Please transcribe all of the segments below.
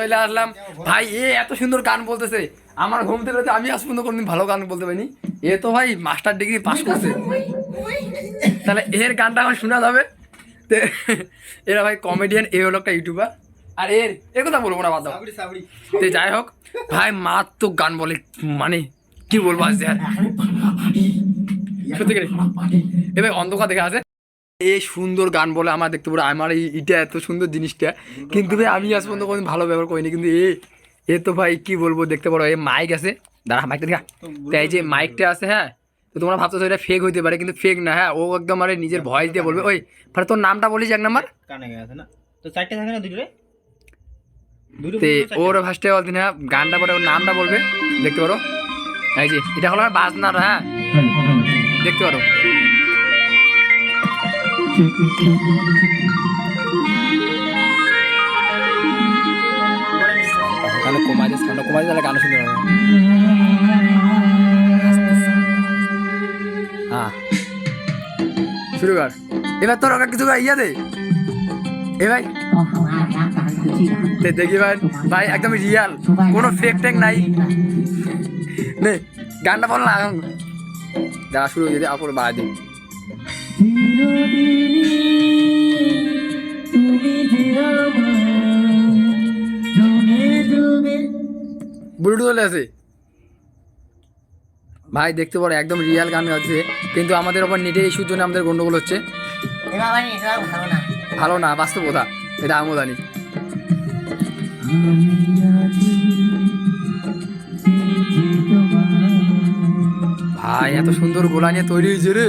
চলে আসলাম। ভাই এ এত সুন্দর গান বলতেছে। আমার ঘুম থেকে আমি আজ পর্যন্ত কোনদিন ভালো গান বলতে পারিনি। এ তো ভাই মাস্টার ডিগ্রি পাস করছে। তাহলে এর গানটা আমার শোনা যাবে। এরা ভাই কমেডিয়ান এ হলো একটা ইউটিউবার আর এর এর কথা বলব না বাদ তো যাই হোক ভাই মারাত্মক গান বলে মানে কি বলব আজ সত্যি করে অন্ধকার দেখে আছে। এই সুন্দর গান বলে আমার দেখতে পারো আমার এটা এত সুন্দর জিনিসটা। কিন্তু ভাই আমি আজ পর্যন্ত কোনো ভালো ব্যবহার করিনি কিন্তু এ এ তো ভাই কি বলব দেখতে পারো এই মাইক আছে। দাঁড়া মাইকটা দেখা। তো এই যে মাইকটা আছে হ্যাঁ তো তোমরা ভাবছ এটা ফেক হইতে পারে কিন্তু ফেক না হ্যাঁ ও একদম মানে নিজের ভয়েস দিয়ে বলবে। ওই মানে তোর নামটা বলিস এক নাম্বার। কানে গেছে না? তো চারটে থাকে না দুটো তে ওর ফার্স্টে বলতে না গানটা পরে ওর নামটা বলবে দেখতে পারো। এই যে এটা হলো বাজনার হ্যাঁ দেখতে পারো। গান হ্যাঁ। শুরু কর। এবার তোর ওকে কিছু ইয়া দে। এ ভাই। দেখি ভাই। ভাই, একদম রিয়াল কোনো ফেক টেক নাই। নে, গানটা বল না দাঁড়া শুরু যেতে আপর বাড়া ভাই, দেখতে পারো, একদম রিয়াল গান আছে কিন্তু আমাদের ওপর নেটের ইস্যুর জন্য আমাদের গন্ডগোল হচ্ছে। ভালো না ভালো না বাস্তব কথা। এটা আমিও ভাই, এত সুন্দর গোলা নিয়ে তৈরি হয়েছে রে।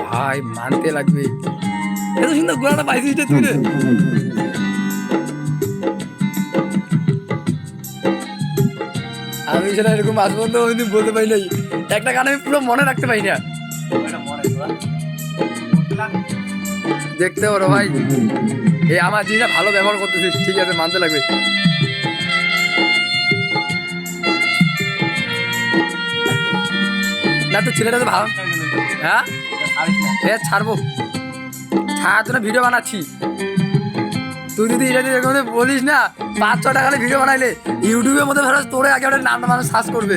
ভাই, মানতে লাগবে। এত সুন্দর গোলাটা পাইছিস তুই রে। আমি সেটা এরকম আজ পর্যন্ত কোনোদিন বলতে পারি নাই। একটা গান আমি পুরো মনে রাখতে পারি না। দেখতে পারো ভাই। এই আমার জিনিসটা ভালো ব্যবহার করতেছিস, ঠিক আছে, মানতে লাগবে। না, তো ছেলেটা তো ভালো। হ্যাঁ? এ, ছাড়বো। ছাড়ার জন্য ভিডিও বানাচ্ছি। তুই যদি এটা যদি এরকম বলিস না, পাঁচ ছ টাকা ভিডিও বানাইলে ইউটিউবের মধ্যে ভালো তোরে আগে নাম মানুষ সার্চ করবে।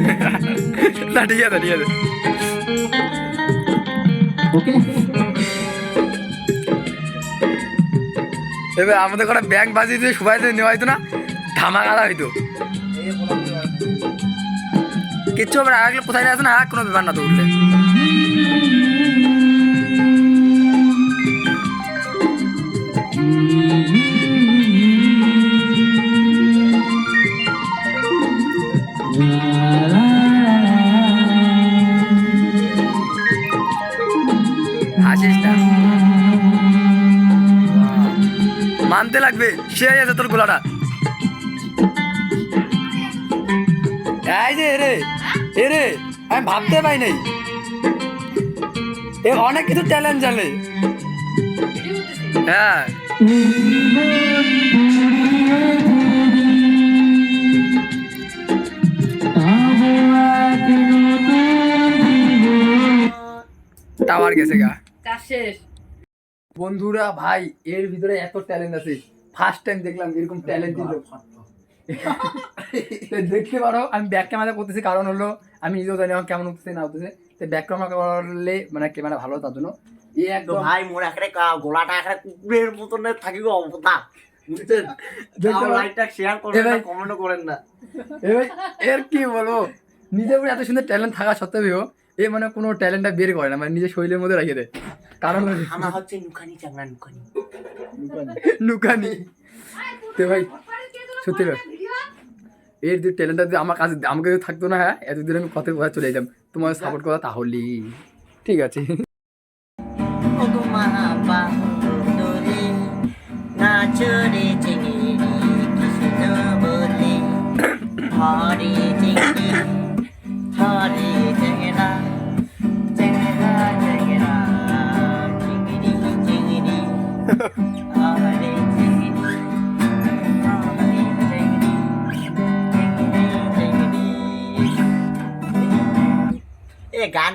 না, ঠিক আছে ঠিক আছে। ওকে এবার আমাদের কটা ব্যাংক বাজি দিয়ে সবাই নেওয়া হইতো না ধামা গালা হইতো। কিচ্ছু আমরা আগে কোথায় আছে না কোনো ব্যাপার না তো উঠলে। আসিস মানতে লাগবে সে আছে তোর গোলাটা। এই যে রে এ রে আমি ভাবতে পাই নাই। এ অনেক কিছু ট্যালেন্ট জানে। হ্যাঁ। টাওয়ার গেছে গা। শেষ। বন্ধুরা ভাই এর ভিতরে এত ট্যালেন্ট আছে। ফার্স্ট টাইম দেখলাম এরকম ট্যালেন্ট দিল। দেখতে পারো আমি ব্যাক ক্যামেরা করতেছি কারণ হলো আমি নিজেও জানি আমার কেমন উঠতেছে না উঠতেছে। তো ব্যাক ক্যামেরা করলে মানে ক্যামেরা ভালো তার জন্য এ একদম ভাই মোর এখানে গোলাটা এখানে কুকুরের মতন অবস্থা। বুঝছেন। লাইকটা শেয়ার না কমেন্টও করেন না। এর কি বলব? নিজের এত সুন্দর ট্যালেন্ট থাকা সত্ত্বেও এ মানে কোনো ট্যালেন্টটা বের করে না মানে নিজের শরীরের মধ্যে রেখে দেয়। কারণ আমার হচ্ছে নুকানি চাঙ্গা নুকানি নুকানি তো ভাই সত্যি ভাই এর যে ট্যালেন্টটা যদি আমার কাছে আমাকে যদি থাকতো না হ্যাঁ এতদিন আমি কথা কথা চলে যেতাম। তোমার সাপোর্ট করা তাহলেই। ঠিক আছে। গান